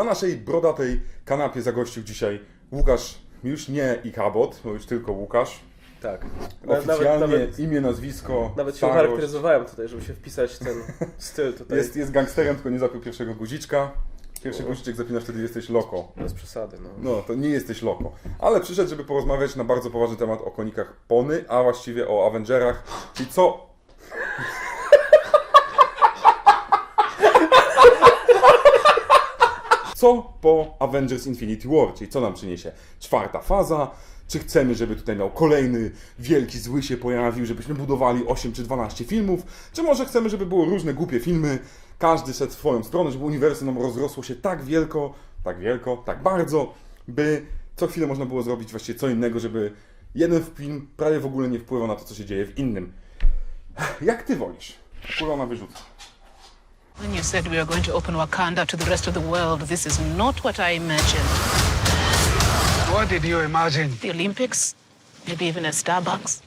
Na naszej brodatej kanapie zagościł dzisiaj Łukasz, już nie Ikabot, bo już tylko Łukasz. Tak. Oficjalnie Nawet, nawet, imię, nazwisko, nawet się starość. ucharakteryzowałem tutaj, żeby się wpisać w ten styl tutaj. Jest, jest gangsterem, tylko nie zapiął pierwszego guziczka. Pierwszy guziczek zapinasz, wtedy jesteś loko. Bez przesady, no. No, to nie jesteś loko. Ale przyszedł, żeby porozmawiać na bardzo poważny temat o konikach Pony, a właściwie o Avengerach. Czyli co... Co po Avengers Infinity War, czyli co nam przyniesie czwarta faza, czy chcemy, żeby tutaj miał kolejny wielki zły się pojawił, żebyśmy budowali 8 czy 12 filmów, czy może chcemy, żeby było różne głupie filmy, każdy szedł swoją stronę, żeby uniwersum nam rozrosło się tak wielko, tak wielko, tak bardzo, by co chwilę można było zrobić właściwie co innego, żeby jeden film prawie w ogóle nie wpływał na to, co się dzieje w innym. Jak ty wolisz? Kulona wyrzuca. When you said we were going to open Wakanda to the rest of the world, this is not what I imagined. What did you imagine? The Olympics? Maybe even a Starbucks?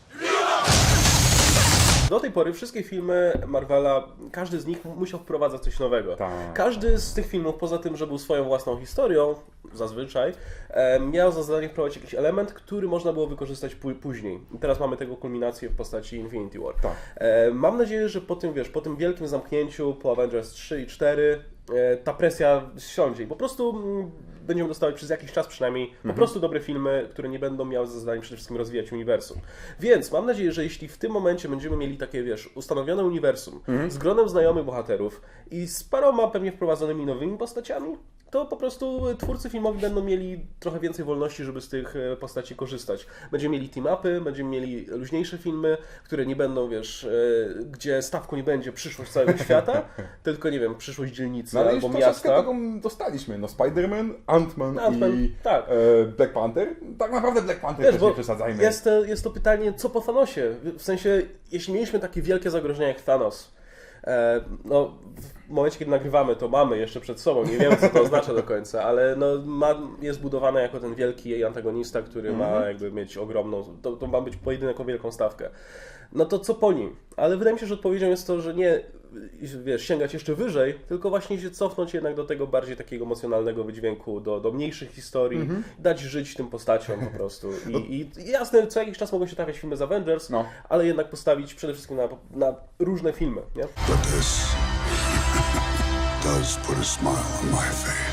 Do tej pory wszystkie filmy Marvela, każdy z nich musiał wprowadzać coś nowego. Tak. Każdy z tych filmów, poza tym, że był swoją własną historią, zazwyczaj, miał za zadanie wprowadzić jakiś element, który można było wykorzystać pó- później. I teraz mamy tego kulminację w postaci Infinity War. Tak. Mam nadzieję, że po tym, wiesz, po tym wielkim zamknięciu, po Avengers 3 i 4, e, ta presja siądzie i po prostu mm, będziemy dostawać przez jakiś czas przynajmniej po prostu dobre filmy, które nie będą miały za zadanie przede wszystkim rozwijać uniwersum. Więc mam nadzieję, że jeśli w tym momencie będziemy mieli takie, wiesz, ustanowione uniwersum z gronem znajomych bohaterów i z paroma pewnie wprowadzonymi nowymi postaciami, to po prostu twórcy filmowi będą mieli trochę więcej wolności, żeby z tych e, postaci korzystać. Będziemy mieli team-upy, będziemy mieli luźniejsze filmy, które nie będą, wiesz, e, gdzie stawką nie będzie przyszłość całego świata, tylko, nie wiem, przyszłość dzielnicy No ale albo miasta. tego dostaliśmy. No Spider-Man, Ant-Man Ant-Man, i tak. e, Black Panther. Tak naprawdę Black Panther Wiesz, też nie przesadzajmy. jest, to- jest to pytanie, co po Thanosie? W sensie, jeśli mieliśmy takie wielkie zagrożenia jak Thanos, e, no w momencie, kiedy nagrywamy, to mamy jeszcze przed sobą, nie wiemy, co to oznacza do końca, ale no, ma, jest budowane jako ten wielki antagonista, który ma Mhm. jakby mieć ogromną, to, to ma być pojedynek o wielką stawkę. No to co po nim? Ale wydaje mi się, że odpowiedzią jest to, że nie wiesz, sięgać jeszcze wyżej, tylko właśnie się cofnąć jednak do tego bardziej takiego emocjonalnego wydźwięku, do, do mniejszych historii, Mhm. dać żyć tym postaciom po prostu. I, I jasne, co jakiś czas mogą się trafiać filmy z Avengers, No. ale jednak postawić przede wszystkim na, na różne filmy, nie? But this does put a smile on my face.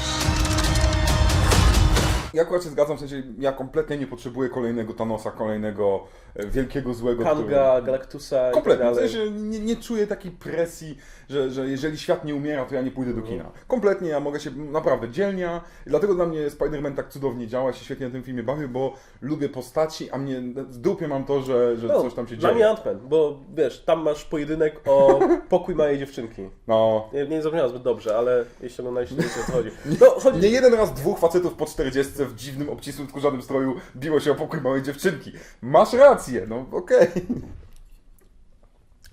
Ja akurat się zgadzam, w sensie ja kompletnie nie potrzebuję kolejnego Thanosa, kolejnego e, wielkiego złego. Kanga, Galactusa i Kompletnie, tak w sensie nie, nie czuję takiej presji, że, że jeżeli świat nie umiera, to ja nie pójdę do kina. Kompletnie, ja mogę się, naprawdę, dzielnia, i dlatego dla mnie Spider-Man tak cudownie działa, się świetnie na tym filmie bawię, bo lubię postaci, a mnie w dupie mam to, że, że No, coś tam się Dla dzieje. mnie Ant-Man, bo wiesz, tam masz pojedynek o pokój małej dziewczynki. No, Nie, nie zbyt dobrze, ale jeśli oglądaliście, to chodzi. No, chodzi... Nie jeden raz dwóch facetów po 40 w dziwnym, obcisłym, skórzanym stroju biło się o pokój małej dziewczynki. Masz rację, no okej.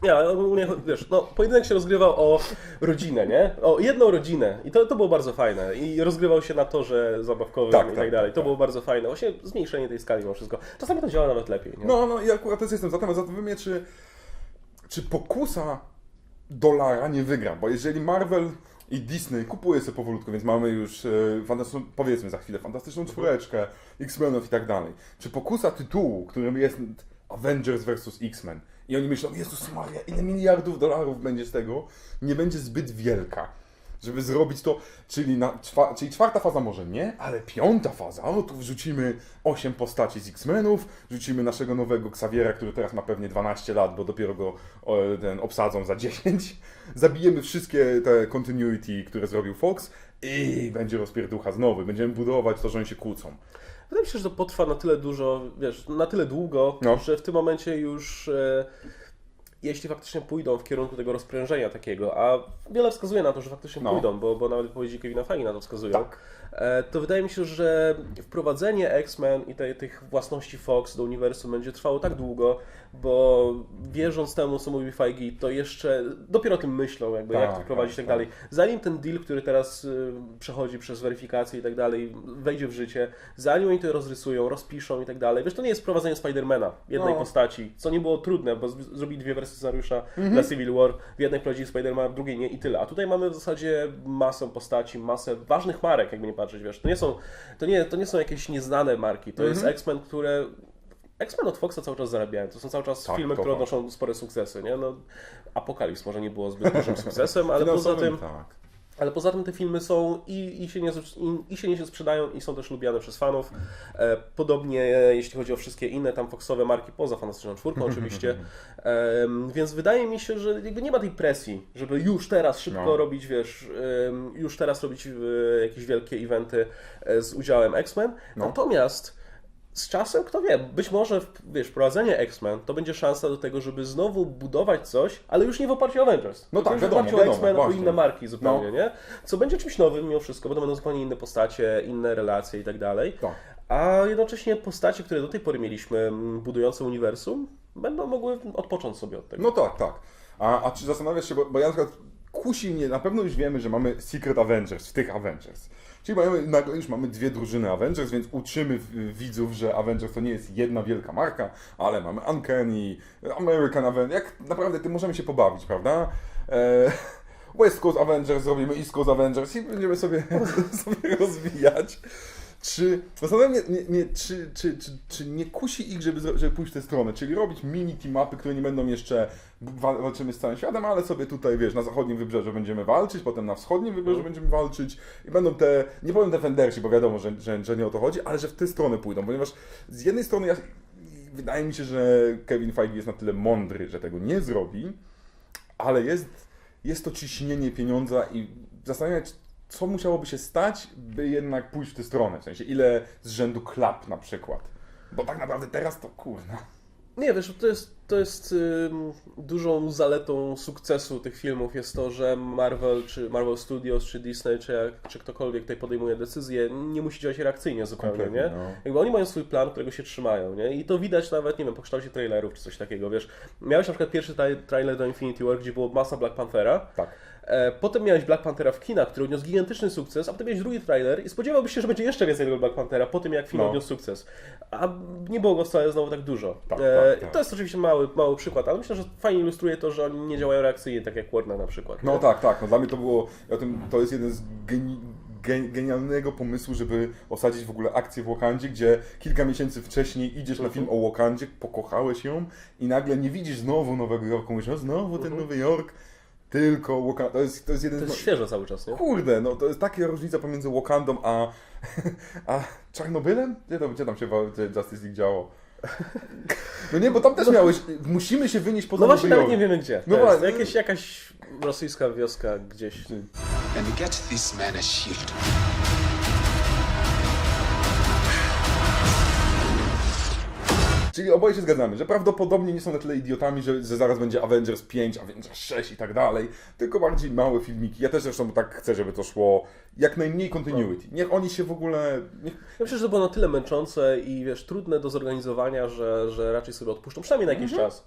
Nie, ale ogólnie, wiesz, no, pojedynek się rozgrywał o rodzinę, nie? O jedną rodzinę. I to, to było bardzo fajne. I rozgrywał się na torze zabawkowym Tak, i tak, tak, dalej. tak, to tak. było bardzo fajne. Właśnie zmniejszenie tej skali mimo wszystko. Czasami to działa nawet lepiej, nie? No, no i akurat też jestem za tym, a zatem mnie, czy, czy pokusa dolara nie wygra, bo jeżeli Marvel i Disney kupuje sobie powolutku, więc mamy już e, fantastyczną, powiedzmy za chwilę, fantastyczną czwóreczkę, X-Menów i tak dalej. Czy pokusa tytułu, którym jest Avengers vs. X-Men i oni myślą, Jezus Maria, ile miliardów dolarów będzie z tego, nie będzie zbyt wielka. Żeby zrobić to, czyli, na, czwa, czyli czwarta faza może nie, ale piąta faza, o tu wrzucimy 8 postaci z X-Menów, wrzucimy naszego nowego Xaviera, który teraz ma pewnie 12 lat, bo dopiero go o, ten obsadzą za 10. Zabijemy wszystkie te continuity, które zrobił Fox i będzie rozpierducha znowu. Będziemy budować to, że oni się kłócą. Wydaje mi się, że to potrwa na tyle dużo, wiesz, na tyle długo, No. że w tym momencie już e, jeśli faktycznie pójdą w kierunku tego rozprężenia takiego, a wiele wskazuje na to, że faktycznie No. pójdą, bo, bo nawet wypowiedzi Kevina Feige na to wskazują, Tak. e, to wydaje mi się, że wprowadzenie X-Men i te, tych własności Fox do uniwersum będzie trwało tak długo, bo wierząc temu, co mówi Feige, to jeszcze dopiero o tym myślą, jakby jak Tak, to prowadzić i tak, tak dalej. Zanim ten deal, który teraz y, przechodzi przez weryfikację i tak dalej, wejdzie w życie, zanim oni to rozrysują, rozpiszą i tak dalej. Wiesz, to nie jest wprowadzenie Spidermana, jednej No. postaci, co nie było trudne, bo zrobili dwie wersje scenariusza dla Civil War, w jednej prowadzi Spider-Man, w drugiej nie i tyle. A tutaj mamy w zasadzie masę postaci, masę ważnych marek, jakby nie patrzeć, wiesz. To nie są, to nie, to nie są jakieś nieznane marki, to jest X-Men, które... X-Men od Foxa cały czas zarabiają. To są cały czas Tak, filmy, które odnoszą spore sukcesy, nie? No, Apokalips może nie było zbyt dużym sukcesem, ale poza tym... Tak. Ale poza tym te filmy są i, i, się nie, i, i się nie się sprzedają i są też lubiane przez fanów. E, podobnie e, jeśli chodzi o wszystkie inne tam Foxowe marki, poza Fantastyczną Czwórką oczywiście. Więc wydaje mi się, że jakby nie ma tej presji, żeby już teraz szybko No. robić, wiesz, już teraz robić e, jakieś wielkie eventy z udziałem X-Men. No. Natomiast z czasem, kto wie, być może wiesz, wprowadzenie X-Men to będzie szansa do tego, żeby znowu budować coś, ale już nie w oparciu o Avengers. No tak, wiadomo, w oparciu o X-Men, o inne marki zupełnie, No. nie? Co będzie czymś nowym mimo wszystko, bo to będą zupełnie inne postacie, inne relacje i tak dalej. Tak. A jednocześnie postacie, które do tej pory mieliśmy, budujące uniwersum, będą mogły odpocząć sobie od tego. No tak, tak. A, a czy zastanawiasz się, bo, bo ja na przykład kusi mnie, na pewno już wiemy, że mamy Secret Avengers w tych Avengers. Czyli mamy, nagle już mamy dwie drużyny Avengers, więc uczymy widzów, że Avengers to nie jest jedna wielka marka, ale mamy Uncanny, American Avengers, jak naprawdę tym możemy się pobawić, prawda? E, West Coast Avengers zrobimy East Coast Avengers i będziemy sobie, sobie rozwijać. Czy, zastanawiam mnie, nie, czy, czy, czy, czy nie kusi ich, żeby, żeby pójść w tę stronę, czyli robić mini team-upy, które nie będą jeszcze wa- walczymy z całym światem, ale sobie tutaj, wiesz, na zachodnim wybrzeżu będziemy walczyć, potem na wschodnim wybrzeżu będziemy walczyć i będą te, nie powiem Defendersi, bo wiadomo, że, że, że nie o to chodzi, ale że w tę stronę pójdą, ponieważ z jednej strony ja, wydaje mi się, że Kevin Feige jest na tyle mądry, że tego nie zrobi, ale jest, jest to ciśnienie pieniądza i zastanawiam się, co musiałoby się stać, by jednak pójść w tę stronę. W sensie, ile z rzędu klap na przykład. Bo tak naprawdę teraz to kurna. Nie, wiesz, to jest, to jest dużą zaletą sukcesu tych filmów jest to, że Marvel, czy Marvel Studios, czy Disney, czy, jak, czy ktokolwiek tutaj podejmuje decyzję, nie musi działać reakcyjnie zupełnie, Kompletnie, nie? no. Jakby oni mają swój plan, którego się trzymają, nie? I to widać nawet, nie wiem, po kształcie trailerów, czy coś takiego, wiesz. Miałeś na przykład pierwszy tra- trailer do Infinity War, gdzie było masa Black Panthera, Tak. E, Potem miałeś Black Panthera w kinach, który odniósł gigantyczny sukces, a potem miałeś drugi trailer i spodziewałbyś się, że będzie jeszcze więcej tego Black Panthera po tym, jak film No. odniósł sukces. A nie było go wcale znowu tak dużo. Tak, E, tak, tak. To jest oczywiście mały, mały przykład, ale myślę, że fajnie ilustruje to, że oni nie działają reakcyjnie, tak jak Warner na przykład. No nie? tak, tak. No dla mnie to było, ja tym, to jest jeden z geni, gen, genialnego pomysłu, żeby osadzić w ogóle akcję w Wakandzie, gdzie kilka miesięcy wcześniej idziesz na film o Wakandzie, pokochałeś ją i nagle nie widzisz znowu Nowego Jorku, mówisz, o znowu ten Nowy Jork, tylko Wakanda. To jest, to jest jeden To z... jest świeże cały czas, nie? Kurde, no to jest taka różnica pomiędzy Wakandą a, a Czarnobylem? Gdzie, to, gdzie tam się gdzie Justice League działo? No nie, bo tam też miałeś, musimy się wynieść poza No właśnie nawet nie wiemy gdzie. No To jest właśnie. jakieś, jakaś rosyjska wioska gdzieś. and get this man a shield. Czyli oboje się zgadzamy, że prawdopodobnie nie są na tyle idiotami, że, że zaraz będzie Avengers 5, Avengers 6 i tak dalej, tylko bardziej małe filmiki. Ja też zresztą tak chcę, żeby to szło jak najmniej continuity. Niech oni się w ogóle... Niech... Ja myślę, że to było na tyle męczące i wiesz, trudne do zorganizowania, że, że raczej sobie odpuszczą, przynajmniej na jakiś Mhm. czas.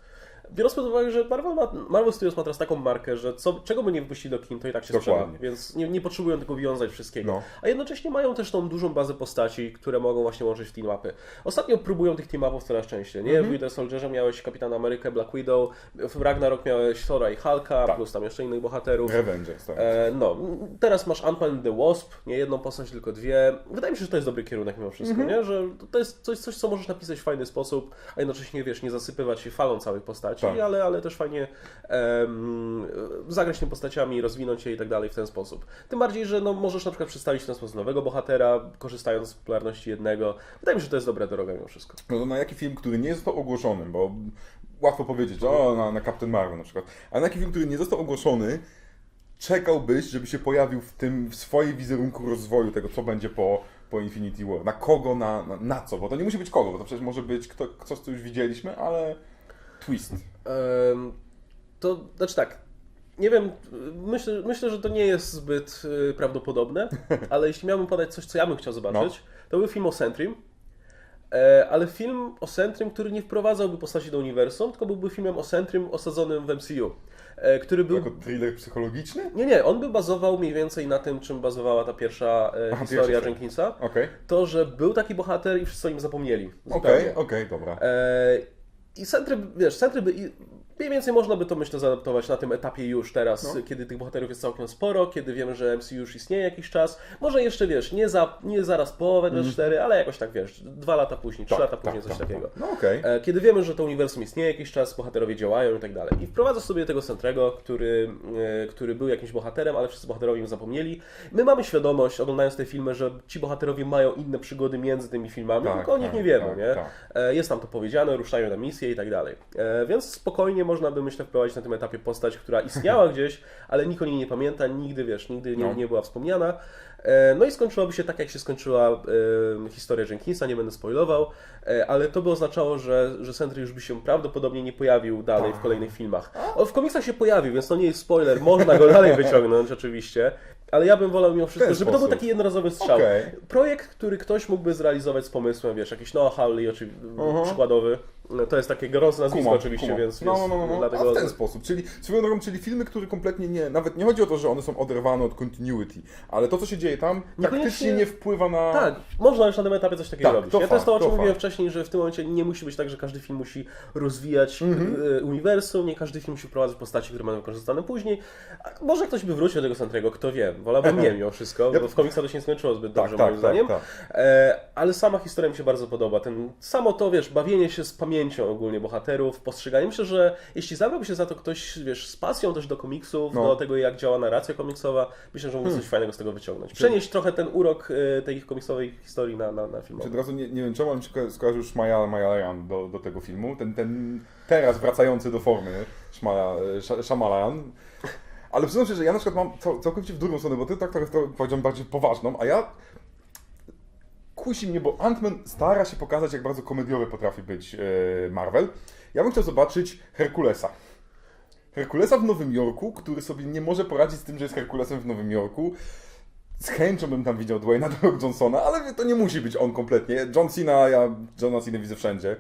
Biorąc pod uwagę, że Marvel, ma, Marvel Studios ma teraz taką markę, że co, czego by nie wypuścili do kin, to i tak się Dokładnie. sprzeda, więc nie, nie potrzebują tylko wiązać wszystkiego. No. A jednocześnie mają też tą dużą bazę postaci, które mogą właśnie łączyć w team-upy. Ostatnio próbują tych team-upów coraz częściej, nie? Mhm. W Winter Soldierze miałeś Kapitana Amerykę, Black Widow, w Ragnarok miałeś Thora i Hulka, Tak. plus tam jeszcze innych bohaterów. Avengers, tak. E, no, teraz masz Ant-Man the Wasp, nie jedną postać, tylko dwie. Wydaje mi się, że to jest dobry kierunek mimo wszystko, Mhm. nie? Że to jest coś, coś, co możesz napisać w fajny sposób, a jednocześnie, wiesz, nie zasypywać się falą całych postaci, Tak. ale, ale też fajnie em, zagrać tymi postaciami, rozwinąć je i tak dalej w ten sposób. Tym bardziej, że no, możesz na przykład przedstawić w ten sposób nowego bohatera, korzystając z popularności jednego. Wydaje mi się, że to jest dobra droga mimo wszystko. No to na jaki film, który nie został ogłoszony, bo łatwo powiedzieć, o, na, na Captain Marvel na przykład, a na jaki film, który nie został ogłoszony, czekałbyś, żeby się pojawił w tym, w swojej wizerunku rozwoju tego, co będzie po, po Infinity War. Na kogo, na, na, na co? Bo to nie musi być kogo, bo to przecież może być kto, coś, co już widzieliśmy, ale twist. To znaczy tak. Nie wiem, myślę, myślę, że to nie jest zbyt y, prawdopodobne, ale jeśli miałbym podać coś, co ja bym chciał zobaczyć, to był film o Centrim. E, ale film o Centrim, który nie wprowadzałby postaci do uniwersum, tylko byłby filmem o Centrim osadzonym w MCU. E, który był. Jako thriller psychologiczny? Nie, nie, on by bazował mniej więcej na tym, czym bazowała ta pierwsza e, Aha, historia pierwsza. Jenkinsa. Okej, To, że był taki bohater i wszyscy o nim zapomnieli. okej, okej, dobra. E, I centry, wiesz, centry by... I, Mniej więcej można by to, myślę, zaadaptować na tym etapie już teraz, No. kiedy tych bohaterów jest całkiem sporo, kiedy wiemy, że MCU już istnieje jakiś czas. Może jeszcze, wiesz, nie, za, nie zaraz po Avengers 4, ale jakoś tak, wiesz, dwa lata później, trzy lata później, coś takiego. No okej. E, Kiedy wiemy, że to uniwersum istnieje jakiś czas, bohaterowie działają i tak dalej. I wprowadza sobie tego Centrego, który, e, który był jakimś bohaterem, ale wszyscy bohaterowie im zapomnieli. My mamy świadomość, oglądając te filmy, że ci bohaterowie mają inne przygody między tymi filmami, Tak, tylko o nich tak, nie wiemy, tak, nie? tak. E, Jest tam to powiedziane, ruszają na misję i tak dalej. E, Więc spokojnie można by, myślę, wprowadzić na tym etapie postać, która istniała gdzieś, ale nikt o niej nie pamięta, nigdy, wiesz, nigdy nie, No. nie była wspomniana. E, No i skończyłaby się tak, jak się skończyła e, historia Jenkinsa, nie będę spoilował, ale to by oznaczało, że, że Sentry już by się prawdopodobnie nie pojawił dalej w kolejnych filmach. On w komiksach się pojawił, więc to nie jest spoiler, można go dalej wyciągnąć oczywiście, ale ja bym wolał mimo wszystko, żeby to był taki jednorazowy strzał. Okej. Projekt, który ktoś mógłby zrealizować z pomysłem, wiesz, jakiś Hawley oczywiście przykładowy, no, to jest takie gorące nazwisko Kumam, oczywiście, kumam. więc, no, więc no, no, no. dlatego... A w ten sposób, czyli swoją drogą, czyli filmy, które kompletnie nie, nawet nie chodzi o to, że one są oderwane od continuity, ale to, co się dzieje tam, Niekoniecznie- praktycznie nie wpływa na... Tak, można już na tym etapie coś takiego Tak, robić. to nie? To jest to, o fakt, czym to mówiłem fakt. wcześniej, że w tym momencie nie musi być tak, że każdy film musi rozwijać Mhm. y, uniwersum, nie każdy film musi wprowadzać postaci, które będą wykorzystane później. A może ktoś by wrócił do tego Centrego, kto wie. Wolałbym nie mimo wszystko, Ja- bo w komiksach to się nie skończyło zbyt Tak, dobrze tak, moim tak, zdaniem. tak. E, ale sama historia mi się bardzo podoba. Ten, samo to, wiesz, bawienie się z pamięcią ogólnie bohaterów, postrzeganie. Myślę, że jeśli zabrałby się za to ktoś, wiesz, z pasją też do komiksów, No. Hmm. do tego, jak działa narracja komiksowa, myślę, że mógłby coś fajnego z tego wyciągnąć. Przenieść trochę ten urok y, tej komiksowej historii na, na, na film. Od razu nie, nie wiem czemu, ale mi się ko- skojarzył Szmaja Majalayan do, do tego filmu. Ten, ten teraz wracający do formy Sz- Shyamalan. Ale przyznam się, że ja na przykład mam cał, całkowicie w drugą stronę, bo ty tak trochę to powiedziałem bardziej poważną, a ja kusi mnie, bo Ant-Man stara się pokazać, jak bardzo komediowy potrafi być e, Marvel. Ja bym chciał zobaczyć Herkulesa. Herkulesa w Nowym Jorku, który sobie nie może poradzić z tym, że jest Herkulesem w Nowym Jorku. Z chęcią bym tam widział Dwayna Johnsona, ale to nie musi być on kompletnie. John Cena, ja Johna Cena widzę wszędzie.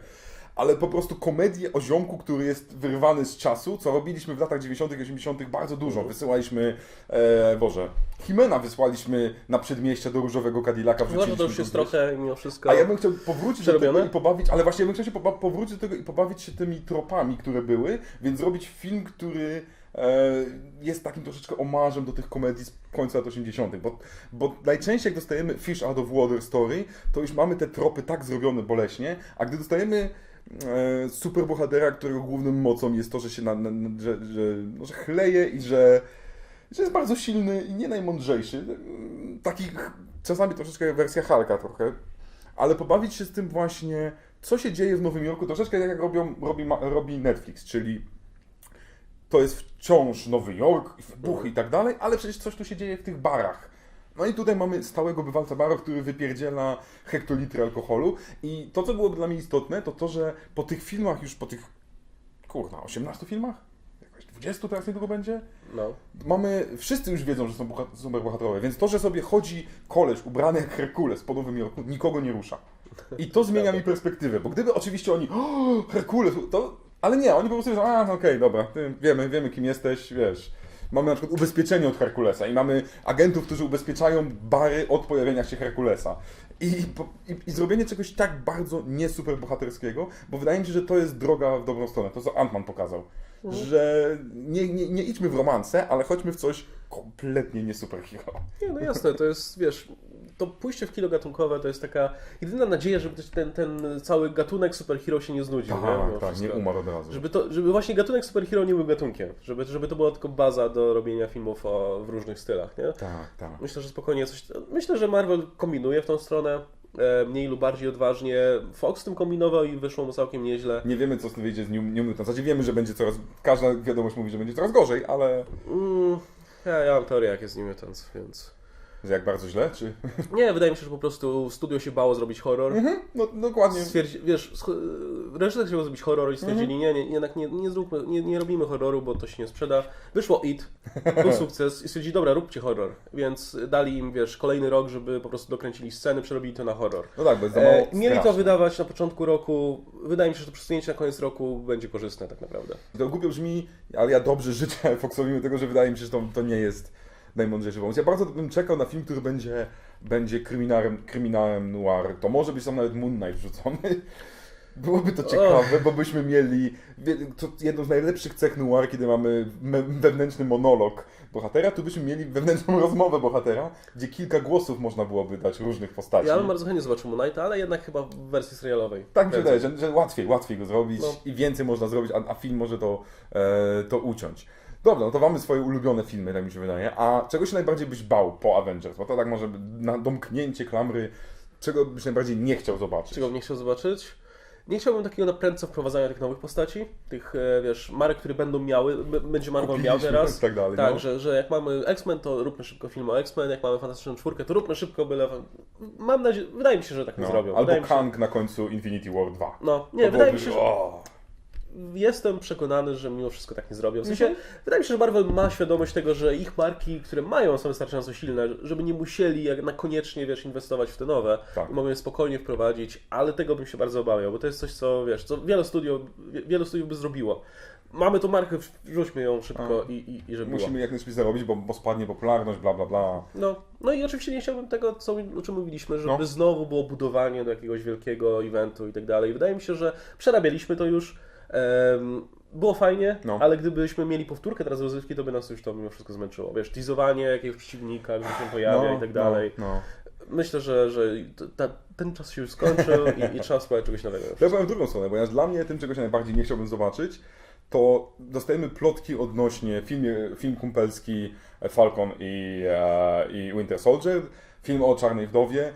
Ale po prostu komedię o ziomku, który jest wyrwany z czasu, co robiliśmy w latach 90., 80. bardzo dużo. Wysyłaliśmy, e, Boże, Himena wysłaliśmy na przedmieścia do różowego Cadillaca. Że to już jest trochę mimo wszystko. A ja bym chciał powrócić do tego i pobawić, ale właśnie ja bym chciał się powrócić do tego i pobawić się tymi tropami, które były, więc zrobić film, który e, jest takim troszeczkę omarzem do tych komedii z końca lat 80., bo, bo najczęściej jak dostajemy Fish Out of Water Story, to już mamy te tropy tak zrobione boleśnie, a gdy dostajemy superbohatera, którego główną mocą jest to, że się na, na, na, że, że, no, że chleje i że że jest bardzo silny i nie najmądrzejszy. Taki czasami troszeczkę wersja Hulka trochę. Ale pobawić się z tym właśnie, co się dzieje w Nowym Jorku, troszeczkę tak jak robią, robi, robi Netflix, czyli to jest wciąż Nowy Jork, wybuchy i tak dalej, ale przecież coś tu się dzieje w tych barach. No i tutaj mamy stałego bywalca barów, który wypierdziela hektolitry alkoholu i to, co byłoby dla mnie istotne, to to, że po tych filmach, już po tych, kurna, 18 filmach? Jakoś 20 teraz niedługo będzie? No. mamy, wszyscy już wiedzą, że są boha- superbohaterowie, więc to, że sobie chodzi koleś ubrany jak Herkules po Nowym Jorku, nikogo nie rusza. I to zmienia mi perspektywę, bo gdyby oczywiście oni, o, Herkules, to, ale nie, oni po prostu wiedzą, a, okej, dobra, ty, wiemy, wiemy kim jesteś, wiesz. Mamy na przykład ubezpieczenie od Herkulesa i mamy agentów, którzy ubezpieczają bary od pojawienia się Herkulesa. I, i, I zrobienie czegoś tak bardzo nie superbohaterskiego, bo wydaje mi się, że to jest droga w dobrą stronę. To, co Ant-Man pokazał. Że nie, nie, nie idźmy w romanse, ale chodźmy w coś kompletnie nie superhero. Nie, no jasne, to jest, wiesz, to pójście w kino gatunkowe to jest taka jedyna nadzieja, żeby ten, ten cały gatunek superhero się nie znudził. nie? Mimo Tak, tak, nie umarł od razu. Żeby, to, żeby właśnie gatunek superhero nie był gatunkiem, żeby, żeby to była tylko baza do robienia filmów o, w różnych stylach, nie? Tak, tak. Myślę, że spokojnie coś. Myślę, że Marvel kombinuje w tą stronę. e, Mniej lub bardziej odważnie. Fox tym kombinował i wyszło mu całkiem nieźle. Nie wiemy, co z tym wyjdzie z New, New Mutant. Znaczy wiemy, że będzie coraz... Każda wiadomość mówi, że będzie coraz gorzej, ale... Mm, ja, ja mam teorię, jak jest z nim Mutants, więc. Że jak bardzo źle, czy... Nie, wydaje mi się, że po prostu studio się bało zrobić horror. No, dokładnie. Stwierdzi, wiesz, reżyser chciał zrobić horror i stwierdzili, Mhm. nie, nie, jednak nie, nie zróbmy, nie, nie robimy horroru, bo to się nie sprzeda. Wyszło It, był sukces i stwierdzili, dobra, róbcie horror. Więc dali im, wiesz, kolejny rok, żeby po prostu dokręcili sceny, przerobili to na horror. No tak, bo jest za mało E, mieli to wydawać na początku roku. Wydaje mi się, że to przesunięcie na koniec roku będzie korzystne tak naprawdę. To głupio brzmi, ale ja dobrze życzę Foxowi tego, że wydaje mi się, że to, to nie jest najmądrzejszy pomysł. Ja bardzo bym czekał na film, który będzie, będzie kryminałem, kryminałem noir. To może być tam nawet Moon Knight wrzucony. Byłoby to ciekawe, bo byśmy mieli to jedną z najlepszych cech noir, kiedy mamy wewnętrzny monolog bohatera, tu byśmy mieli wewnętrzną rozmowę bohatera, gdzie kilka głosów można byłoby dać różnych postaci. Ja bym bardzo chętnie zobaczył Moon Knighta, ale jednak chyba w wersji serialowej. Tak mi się wydaje, że, że łatwiej, łatwiej go zrobić No. i więcej można zrobić, a, a film może to, e, to uciąć. Dobra, no to mamy swoje ulubione filmy, tak mi się wydaje. A czego się najbardziej byś bał po Avengers? Bo to tak może na domknięcie klamry, czego byś najbardziej nie chciał zobaczyć? Czego bym nie chciał zobaczyć? Nie chciałbym takiego naprędce wprowadzania tych nowych postaci, tych, e, wiesz, marek, które będą miały, będzie Marvel miał Kupiliśmy teraz. i tak dalej, Tak, no. że, że jak mamy X-Men, to róbmy szybko film o X-Men, jak mamy Fantastyczną Czwórkę, to róbmy szybko byle... Mam nadzieję, wydaje mi się, że tak nie No. zrobią. Albo wydaje mi się, Kang na końcu Infinity War 2. No, nie, To wydaje mi się, że o, jestem przekonany, że mimo wszystko tak nie zrobią. W sensie, Mhm. wydaje mi się, że Marvel ma świadomość tego, że ich marki, które mają, są wystarczająco silne, żeby nie musieli jak na koniecznie, wiesz, inwestować w te nowe Tak. i mogą je spokojnie wprowadzić, ale tego bym się bardzo obawiał, bo to jest coś, co, wiesz, co wiele studiów, wie- wiele studiów by zrobiło. Mamy tą markę, wrzućmy ją szybko i, i, i żeby musimy jak najszybciej zarobić, bo, bo spadnie popularność, bla bla bla. No, no i oczywiście nie chciałbym tego, co, o czym mówiliśmy, żeby No. znowu było budowanie do jakiegoś wielkiego eventu i tak dalej. Wydaje mi się, że przerabialiśmy to już. Było fajnie, No. ale gdybyśmy mieli powtórkę teraz rozrywki, to by nas już to mimo wszystko zmęczyło. Wiesz, teasowanie jakiegoś przeciwnika, który się pojawia i tak dalej. No, no. Myślę, że, że ta, ten czas się już skończył i, i trzeba spróbować czegoś nowego. Ja powiem w drugą stronę, ponieważ dla mnie tym, czego się najbardziej nie chciałbym zobaczyć, to dostajemy plotki odnośnie filmie, film kumpelski Falcon i, e, i Winter Soldier, film o Czarnej Wdowie.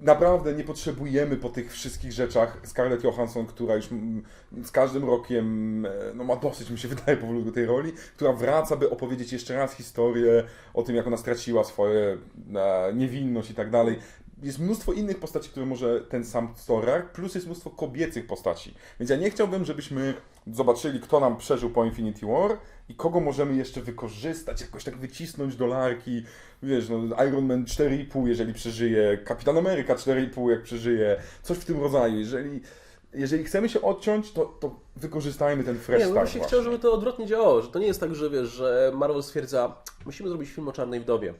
Naprawdę nie potrzebujemy po tych wszystkich rzeczach Scarlett Johansson, która już z każdym rokiem e, no, ma dosyć, mi się wydaje, powolutku tej roli, która wraca, by opowiedzieć jeszcze raz historię o tym, jak ona straciła swoją e, niewinność i tak dalej. Jest mnóstwo innych postaci, które może ten sam Storar, plus jest mnóstwo kobiecych postaci. Więc ja nie chciałbym, żebyśmy zobaczyli, kto nam przeżył po Infinity War i kogo możemy jeszcze wykorzystać, jakoś tak wycisnąć dolarki. Wiesz, no, Iron Man 4,5, jeżeli przeżyje, Kapitan Ameryka 4,5, jak przeżyje, coś w tym rodzaju. Jeżeli, jeżeli chcemy się odciąć, to, to wykorzystajmy ten fresh Nie, no start właśnie. chciał, żeby to odwrotnie działało, że to nie jest tak, że wiesz, że Marvel stwierdza, musimy zrobić film o Czarnej Wdowie.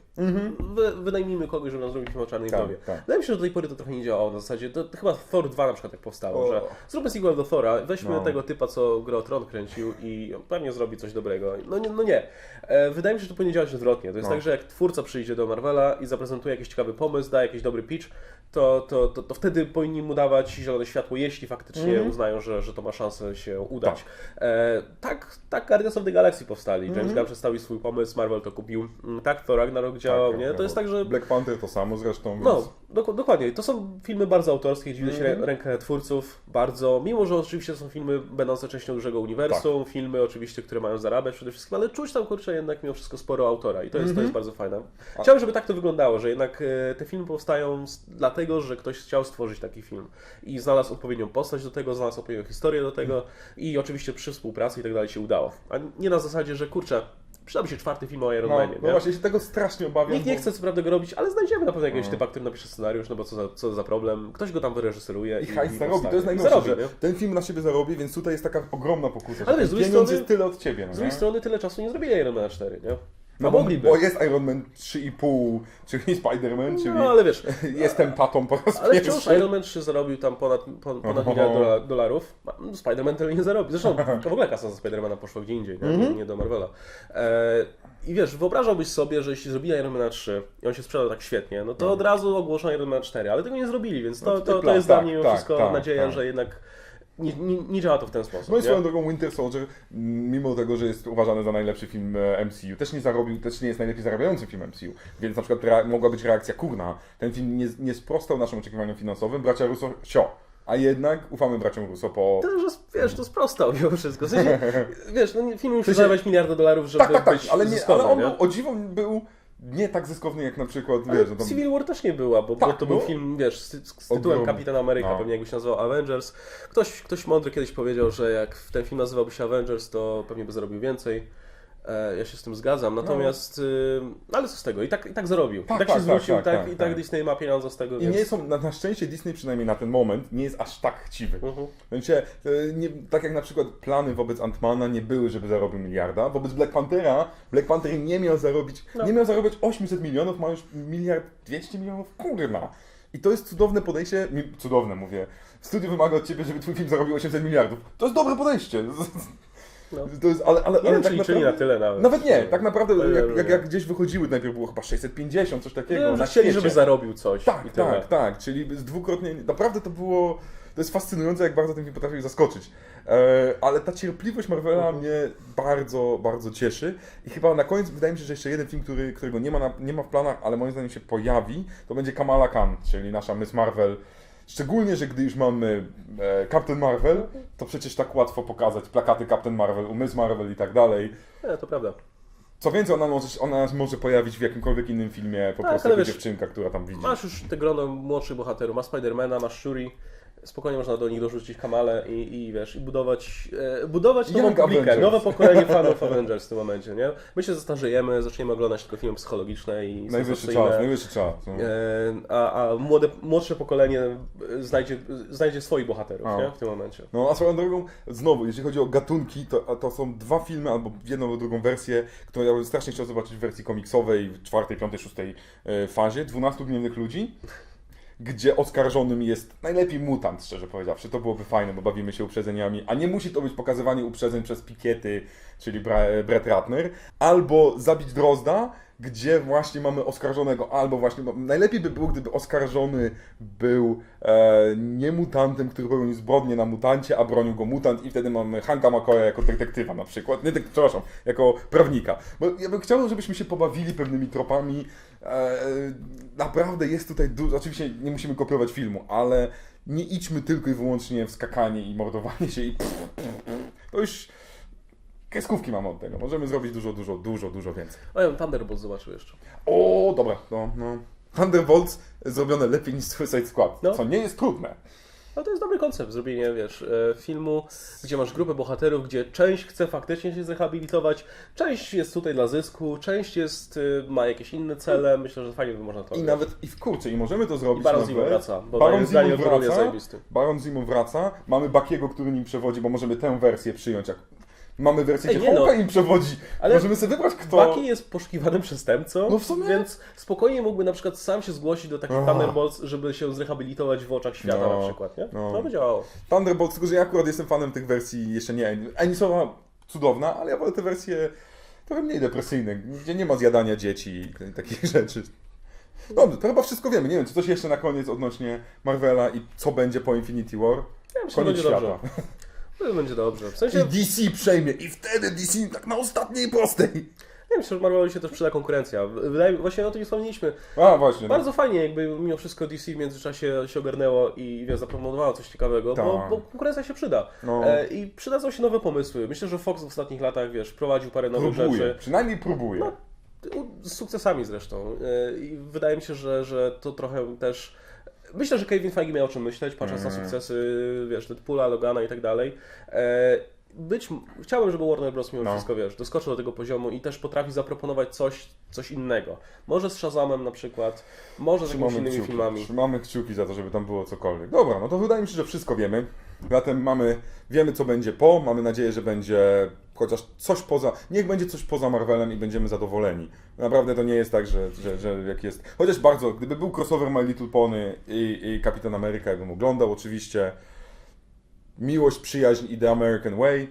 Wy, wynajmijmy kogoś, żeby nam zrobić film o Czarnej Tak, Wdowie. tak. Wydaje mi się, że do tej pory to trochę nie działało na zasadzie, to chyba Thor 2 na przykład tak powstało, O. że zróbmy sequel do Thora, weźmy No. tego typa, co Grę o Tron kręcił i pewnie zrobi coś dobrego. No nie. No nie. E, wydaje mi się, że to powinien działać odwrotnie. To jest No. tak, że jak twórca przyjdzie do Marvela i zaprezentuje jakiś ciekawy pomysł, da jakiś dobry pitch, to, to, to, to wtedy powinni mu dawać zielone światło, jeśli faktycznie Mhm. uznają, że, że to ma szansę się udać. E, tak, tak Guardians of the Galaxy powstali. Mhm. James Gunn przedstawił swój pomysł, Marvel to kupił. Mm, Tak, Thor Ragnarok działał, nie? To jest tak, że... Black Panther to samo zresztą, więc... No, dok- dokładnie. To są filmy bardzo autorskie, dziwię się Mhm. rękę twórców, bardzo, mimo że oczywiście to są filmy będące częścią dużego uniwersum, Tak. filmy oczywiście, które mają zarabiać przede wszystkim, ale czuć tam kurczę jednak mimo wszystko sporo autora i to jest, Mhm. to jest bardzo fajne. Chciałbym, żeby tak to wyglądało, że jednak e, te filmy powstają dlatego, że ktoś chciał stworzyć taki film i znalazł odpowiednią postać do tego, znalazł odpowiednią historię do tego i oczywiście przy współpracy i tak dalej się udało. A nie na zasadzie, że kurczę, przydałby się czwarty film o Iron No, Manie, no nie? właśnie, się tego strasznie obawiam. Nikt nie bo- chce co prawda go robić, ale znajdziemy na pewno jakiegoś No. typa, który napisze scenariusz, no bo co za, co za problem. Ktoś go tam wyreżyseruje I hajs zarobi, to jest I nie? ten film na siebie zarobi, więc tutaj jest taka ogromna pokusa, Ale wiesz, z drugiej strony- tyle od ciebie, no Z drugiej strony tyle czasu nie zrobili Iron Man 4, nie? No bo, mogliby. bo jest Iron Man 3,5, czyli Spider-Man, czyli No ale wiesz, jestem tatą po raz ale pierwszy. wciąż Iron Man 3 zarobił tam ponad, pon- ponad Oho. miliard dola- dolarów. No, Spider-Man tyle nie zarobi. Zresztą to w ogóle kasa za Spider-Mana poszła gdzie indziej, nie, Mhm. nie, nie do Marvela. E, I wiesz, wyobrażałbyś sobie, że jeśli zrobili Iron Man 3 i on się sprzedał tak świetnie, no to od razu ogłoszono Iron Man 4, ale tego nie zrobili, więc to, No to to, to jest tak, dla mnie mimo tak, wszystko tak, nadzieja, tak. że jednak nie, nie, nie działa to w ten sposób. No i swoją drogą Winter Soldier, mimo tego, że jest uważany za najlepszy film e, MCU, też nie zarobił, też nie jest najlepiej zarabiający film MCU, więc na przykład rea- mogła być reakcja kurna. Ten film nie, nie sprostał naszym oczekiwaniom finansowym, bracia Russo sio. A jednak ufamy braciom Russo po... To, że wiesz, to sprostał mimo wszystko. W sensie, wiesz, no, film musi sensie- zarabiać miliardy dolarów, żeby Tak, tak, tak, być ale, nie, zyskowny, ale on nie? był, o dziwo był nie tak zyskowny jak na przykład, Ale wiesz, no tam... Civil War też nie była, bo, Tak, bo to był no. film, wiesz, z, z tytułem. Kapitan Ameryka, No. pewnie jakby się nazywał Avengers. Ktoś, ktoś mądry kiedyś powiedział, że jak ten film nazywałby się Avengers, to pewnie by zarobił więcej. E, ja się z tym zgadzam, natomiast, y, ale co z tego, i tak, i tak zarobił. Tak, I tak, tak, się zwrócił, tak, tak, tak, i tak, tak tak. Disney ma pieniądze z tego, I więc... nie są, na, na szczęście Disney przynajmniej na ten moment nie jest aż tak chciwy. Mhm. W sensie, e, nie, tak jak na przykład plany wobec Antmana nie były, żeby zarobił miliarda, wobec Black Panthera, Black Panther nie miał zarobić, No. nie miał zarobić 800 milionów, ma już miliard 200 milionów, kurna. I to jest cudowne podejście, cudowne mówię, studio wymaga od ciebie, żeby twój film zarobił 800 miliardów. To jest dobre podejście. No. To jest, ale, ale, Nie ale wiem, tak liczyli naprawdę, na tyle nawet. Nawet nie, tak naprawdę Nie, jak, jak, jak gdzieś wychodziły, najpierw było chyba 650, coś takiego. Nie, że na chcieli, świecie. żeby zarobił coś. Tak, tak, tak. Czyli z dwukrotnie. Naprawdę to było. To jest fascynujące, jak bardzo ten film potrafił zaskoczyć. E, ale ta cierpliwość Marvela Mhm. mnie bardzo, bardzo cieszy. I chyba na koniec wydaje mi się, że jeszcze jeden film, który, którego nie ma, na, nie ma w planach, ale moim zdaniem się pojawi, to będzie Kamala Khan, czyli nasza Miss Marvel. Szczególnie, że gdy już mamy e, Captain Marvel, to przecież tak łatwo pokazać plakaty Captain Marvel, u Miss Marvel i tak dalej. Nie, to prawda. Co więcej, ona może, ona może pojawić w jakimkolwiek innym filmie, po Tak, prostu jako dziewczynka, która tam widzi. Masz już te grono młodszych bohaterów, masz Spidermana, masz Shuri. Spokojnie można do nich dorzucić Kamale i, i wiesz, i budować, e, budować nową Young publikę, Avengers. nowe pokolenie fanów Avengers w tym momencie, nie? My się zestarzejemy, zaczniemy oglądać tylko filmy psychologiczne i Najwyższy sensacyjne. czas, najwyższy czas. No. E, a, a młode, młodsze pokolenie e, znajdzie, znajdzie swoich bohaterów A. nie? w tym momencie. No a swoją drogą, znowu, jeśli chodzi o gatunki, to, to są dwa filmy albo jedną lub drugą wersję, które ja bym strasznie chciał zobaczyć w wersji komiksowej w czwartej, piątej, szóstej e, fazie. 12 Gniewnych Ludzi, gdzie oskarżonym jest najlepiej mutant, szczerze powiedziawszy. To byłoby fajne, bo bawimy się uprzedzeniami, a nie musi to być pokazywanie uprzedzeń przez Pikiety, czyli Brett Ratner, albo Zabić Drozda, gdzie właśnie mamy oskarżonego, albo właśnie, no, najlepiej by było, gdyby oskarżony był e, nie mutantem, który popełnił zbrodnię na mutancie, a bronił go mutant i wtedy mamy Hanka McCoya jako detektywa na przykład, nie, dek- przepraszam, jako prawnika. Bo ja bym chciał, żebyśmy się pobawili pewnymi tropami. E, naprawdę jest tutaj dużo, oczywiście nie musimy kopiować filmu, ale nie idźmy tylko i wyłącznie w skakanie i mordowanie się i to już kreskówki mamy od tego. Możemy zrobić dużo, dużo, dużo, dużo więcej. O, ja bym Thunderbolt zobaczył jeszcze. O, dobra, no, no. Thunderbolts zrobione lepiej niż Suicide Squad, No. co nie jest trudne. No to jest dobry koncept, zrobienie, wiesz, e, filmu, gdzie masz grupę bohaterów, gdzie część chce faktycznie się zrehabilitować, część jest tutaj dla zysku, część jest, y, ma jakieś inne cele, myślę, że fajnie by można to I nawet, i w kurczę, i możemy to zrobić I Baron. Zemo wraca, bo Baron jest wraca, zajebisty. Baron Zemo wraca, mamy Bakiego, który nim przewodzi, bo możemy tę wersję przyjąć, jak mamy wersję, Ej, gdzie nie no. Im przewodzi. Ale możemy sobie wybrać, kto... Baki jest poszukiwanym przestępcą, No w sumie. więc spokojnie mógłby na przykład sam się zgłosić do takich Ach. Thunderbolts, żeby się zrehabilitować w oczach świata No, na przykład, nie? no. To by działało. Thunderbolts, tylko że ja akurat jestem fanem tych wersji, jeszcze nie, Enisowa cudowna, ale ja wolę te wersje trochę mniej depresyjne, gdzie nie ma zjadania dzieci i takich rzeczy. Dobrze, to chyba wszystko wiemy. Nie wiem, czy coś jeszcze na koniec odnośnie Marvela i co będzie po Infinity War? Ja myślę, że Koniec będzie świata. Będzie dobrze. W sensie, I DC przejmie i wtedy DC tak na ostatniej prostej. ja myślę, że Marvelowi się też przyda konkurencja. Wydaje, właśnie o tym nie wspomnieliśmy. A właśnie. no. Bardzo fajnie, jakby mimo wszystko DC w międzyczasie się ogarnęło i wiesz, zaproponowało coś ciekawego, bo, Tak. bo konkurencja się przyda. No. E, I przydadzą się nowe pomysły. Myślę, że Fox w ostatnich latach, wiesz, prowadził parę nowych próbuje. rzeczy. Przynajmniej próbuje. No, Z sukcesami zresztą. E, I wydaje mi się, że, że to trochę też. Myślę, że Kevin Feige miał o czym myśleć, patrząc Mm. na sukcesy, wiesz, Deadpoola, Logana i tak dalej. E, Być, chciałbym, żeby Warner Bros. mimo No. wszystko, wiesz, doskoczył do tego poziomu i też potrafi zaproponować coś, coś innego. Może z Shazamem na przykład, może z jakimiś innymi kciuki, filmami. trzymamy kciuki za to, żeby tam było cokolwiek. Dobra, no to wydaje mi się, że wszystko wiemy. Zatem mamy, wiemy co będzie po, mamy nadzieję, że będzie chociaż coś poza, niech będzie coś poza Marvelem i będziemy zadowoleni. Naprawdę to nie jest tak, że, że, że jak jest, chociaż bardzo, gdyby był crossover My Little Pony i, i Kapitan Ameryka, ja bym oglądał oczywiście. Miłość, przyjaźń i The American Way.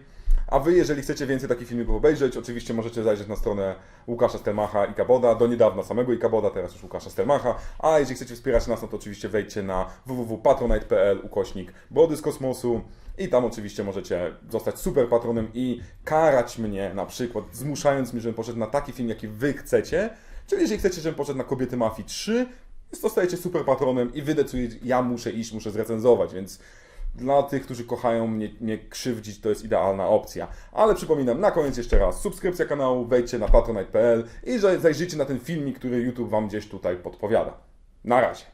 A wy, jeżeli chcecie więcej takich filmików obejrzeć, oczywiście możecie zajrzeć na stronę Łukasza Stelmacha i Kaboda, do niedawna samego i Kaboda, teraz już Łukasza Stelmacha. A jeżeli chcecie wspierać nas, no to oczywiście wejdźcie na www.patronite.pl ukośnik Body z kosmosu i tam oczywiście możecie zostać super patronem i karać mnie na przykład, zmuszając mnie, żebym poszedł na taki film, jaki wy chcecie. Czyli jeżeli chcecie, żebym poszedł na Kobiety Mafii 3, zostajecie super patronem i wy decydujecie, ja muszę iść, muszę zrecenzować, więc dla tych, którzy kochają mnie, mnie krzywdzić, to jest idealna opcja. Ale przypominam, na koniec jeszcze raz, subskrypcja kanału, wejdźcie na patronite.pl i zajrzyjcie na ten filmik, który YouTube Wam gdzieś tutaj podpowiada. Na razie.